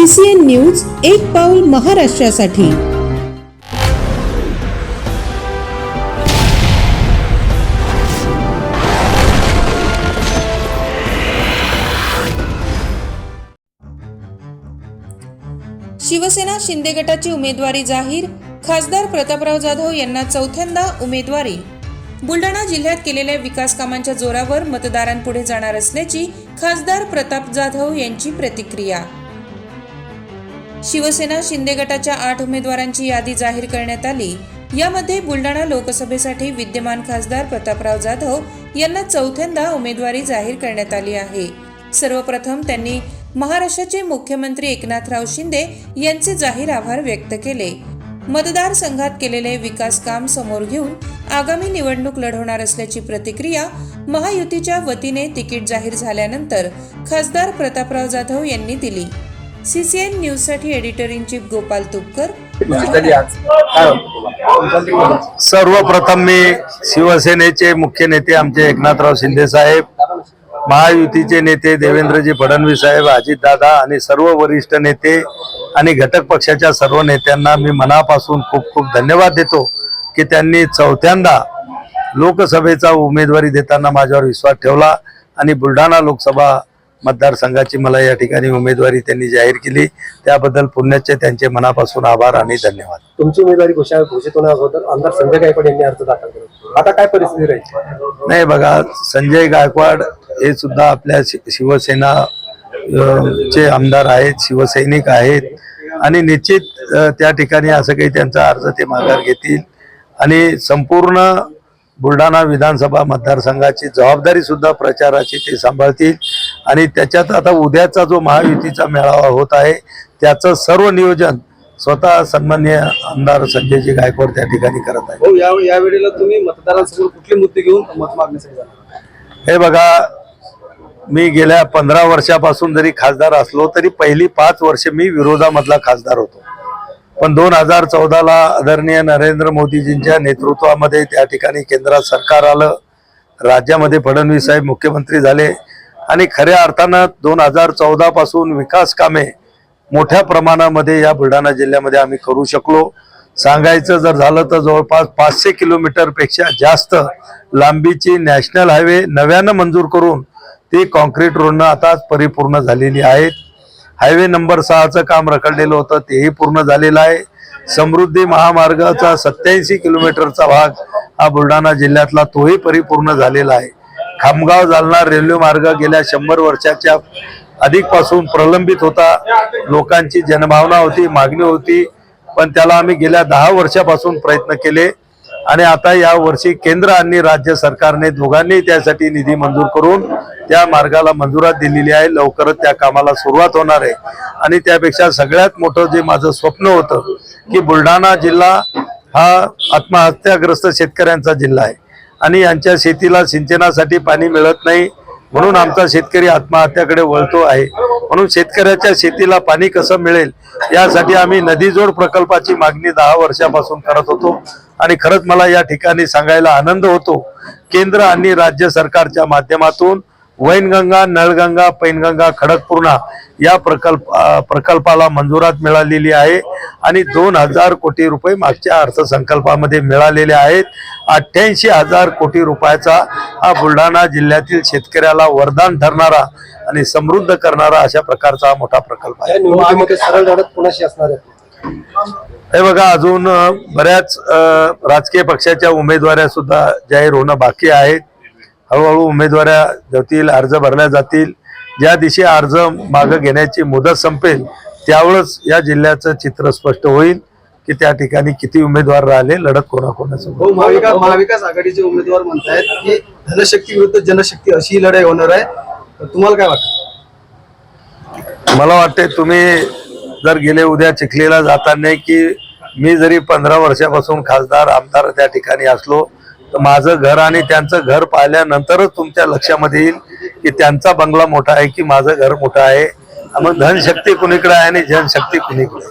CCN news एक पाऊल महाराष्ट्रासाठी. शिवसेना शिंदे गटाची उमेदवारी जाहीर खासदार प्रतापराव जाधव यांना चौथ्यांदा उमेदवारी. बुलढाणा जिल्ह्यात केलेल्या विकास कामांच्या जोरावर मतदारांपुढे जाणार असल्याची खासदार प्रताप जाधव यांची प्रतिक्रिया. शिवसेना शिंदे गटाच्या आठ उमेदवारांची यादी जाहीर करण्यात आली. यामध्ये बुलढाणा लोकसभेसाठी विद्यमान खासदार प्रतापराव जाधव यांना चौथ्यांदा उमेदवारी जाहीर करण्यात आली आहे. सर्वप्रथम त्यांनी महाराष्ट्राचे मुख्यमंत्री एकनाथराव शिंदे यांचे जाहीर आभार व्यक्त केले. मतदारसंघात केलेले विकास काम समोर घेऊन आगामी निवडणूक लढवणार असल्याची प्रतिक्रिया महायुतीच्या वतीने तिकीट जाहीर झाल्यानंतर खासदार प्रतापराव जाधव यांनी दिली. सीसीएन न्यूजसाठी editor in chief Gopal Tupkar. सर्वप्रथम मी शिवसेनेचे मुख्य नेते आमचे एकनाथराव शिंदे साहेब महायुतीचे नेते देवेंद्रजी फडणवीस साहेब अजितदादा आणि सर्व वरिष्ठ नेते आणि घटक पक्षाच्या सर्व नेत्यांना मी मनापासून खूप खूप धन्यवाद देतो की त्यांनी चौथ्यांदा लोकसभेचा उमेदवारी देताना माझ्यावर विश्वास ठेवला आणि बुलढाणा लोकसभा मतदारसंघाची मला या ठिकाणी उमेदवारी त्यांनी जाहीर केली. त्याबद्दल पुण्याचे त्यांचे मनापासून आभार आणि धन्यवाद. तुमची उमेदवारी घोषणा घोषित होण्याअगोदर आमदार संजय गायकवाड यांनी अर्ज दाखल केला. आता काय परिस्थिती राहील? नाही बघा संजय गायकवाड हे सुद्धा आपल्या शिवसेना चे आमदार आहेत शिवसैनिक आहेत. आणि निश्चित त्या ठिकाणी असं काही त्यांचा अर्ज ते माघार घेतील. आणि संपूर्ण बुलढाणा विधानसभा मतदारसंघाची जबाबदारी सुद्धा प्रचाराची ते सांभाळतील. आणि त्याच्यात आता उद्याचा जो महायुतीचा मेळावा होत आहे त्याचं सर्व नियोजन स्वतः सन्मान्य आमदार संजयजी गायकवाड त्या ठिकाणी करत आहेत. हो या या वेळेला तुम्ही मतदारांसमोर कुठले मुद्दे घेऊन मत मागण्यासाठी जाणार हे बघा मी गेल्या पंधरा वर्षापासून जरी खासदार असलो तरी पहिली पाच वर्ष मी विरोधामधला खासदार होतो. पण दोन हजार चौदाला आदरणीय नरेंद्र मोदीजींच्या नेतृत्वामध्ये त्या ठिकाणी केंद्रात सरकार आलं. राज्यामध्ये फडणवीस साहेब मुख्यमंत्री झाले. आणि खऱ्या अर्थानं दोन हजार चौदा पासून विकास कामे मोठ्या प्रमाणामध्ये या बुलढाणा जिल्ह्यामध्ये आम्ही करू शकलो. सांगायचं जर झालं तर जवळपास पाचशे किलोमीटरपेक्षा जास्त लांबीची नॅशनल हायवे नव्यानं मंजूर करून ती कॉन्क्रीट रोडनं आता परिपूर्ण झालेली आहेत. हायवे नंबर सहाचं काम रखडलेलं होतं तेही पूर्ण झालेलं आहे. समृद्धी महामार्गाचा सत्याऐंशी किलोमीटरचा भाग हा बुलढाणा जिल्ह्यातला तोही परिपूर्ण झालेला आहे. खामगाव जालना रेल्वे मार्ग गेल्या शंभर वर्षाच्या अधिकपासून प्रलंबित होता. लोकांची जनभावना होती मागणी होती पण त्याला आम्ही गेल्या दहा वर्षापासून प्रयत्न केले. आणि आता या वर्षी केंद्र आणि राज्य सरकारने दोघांनी त्यासाठी निधी मंजूर करून त्या मार्गाला मंजुरात दिलेली आहे. लवकरच त्या कामाला सुरुवात होणार आहे. आणि त्यापेक्षा सगळ्यात मोठं जे माझं स्वप्न होतं की बुलढाणा जिल्हा हा आत्महत्याग्रस्त शेतकऱ्यांचा जिल्हा आहे. आणि यांच्या शेतीला सिंचनासाठी पाणी मिळत नाही. म्हणून आमचा शेतकरी आत्महत्याकडे वळतो आहे. म्हणून शेतकऱ्याच्या शेतीला पाणी कसं मिळेल यासाठी आम्ही नदीजोड प्रकल्पाची मागणी दहा वर्षापासून करत होतो. आणि खरंच मला या ठिकाणी सांगायला आनंद होतो. केंद्र आणि राज्य सरकारच्या माध्यमातून वैनगंगा नळगंगा पैनगंगा खडकपूर्णा या प्रकल्प प्रकल्पाला मंजुरात मिळालेली आहे आणि दोन हजार कोटी रुपये मागच्या अर्थसंकल्पामध्ये मिळालेले आहेत. अठ्ठ्याऐंशी हजार कोटी रुपयाचा हा बुलढाणा जिल्ह्यातील शेतकऱ्याला वरदान ठरणारा आणि समृद्ध करणारा अशा प्रकारचा हा मोठा प्रकल्प आहे. या निवडणुकीमध्ये सरळ लढत कोणाशी असणार आहे? हे बघा अजून बऱ्याच राजकीय पक्षाच्या उमेदवाऱ्या सुद्धा जाहीर होणं बाकी आहेत. हळूहळू उमेदवाऱ्या जातील अर्ज भरल्या जातील. ज्या दिवशी अर्ज मागं घेण्याची मुदत संपेल त्यावेळेस या जिल्ह्याचं चित्र स्पष्ट होईल की त्या ठिकाणी किती उमेदवार राहिले लढत कोणाकोणासोबत हो महाविकास महाविकास आघाडीचे उमेदवार म्हणतायत की धनशक्ती विरुद्ध जनशक्ती अशी लढाई होणार आहे. तुम्हाला काय वाटतं? मला वाटते तुम्ही जर गेले उद्या चिखलीला जाताना की मी जरी पंधरा वर्षापासून खासदार आमदार त्या ठिकाणी असलो माझं घर आणि त्यांचं घर पाहिल्यानंतरच तुमच्या लक्षामध्ये येईल की त्यांचा बंगला मोठा आहे की माझं घर मोठं आहे. मग धनशक्ती कुणीकडे आहे आणि जनशक्ती कुणीकडे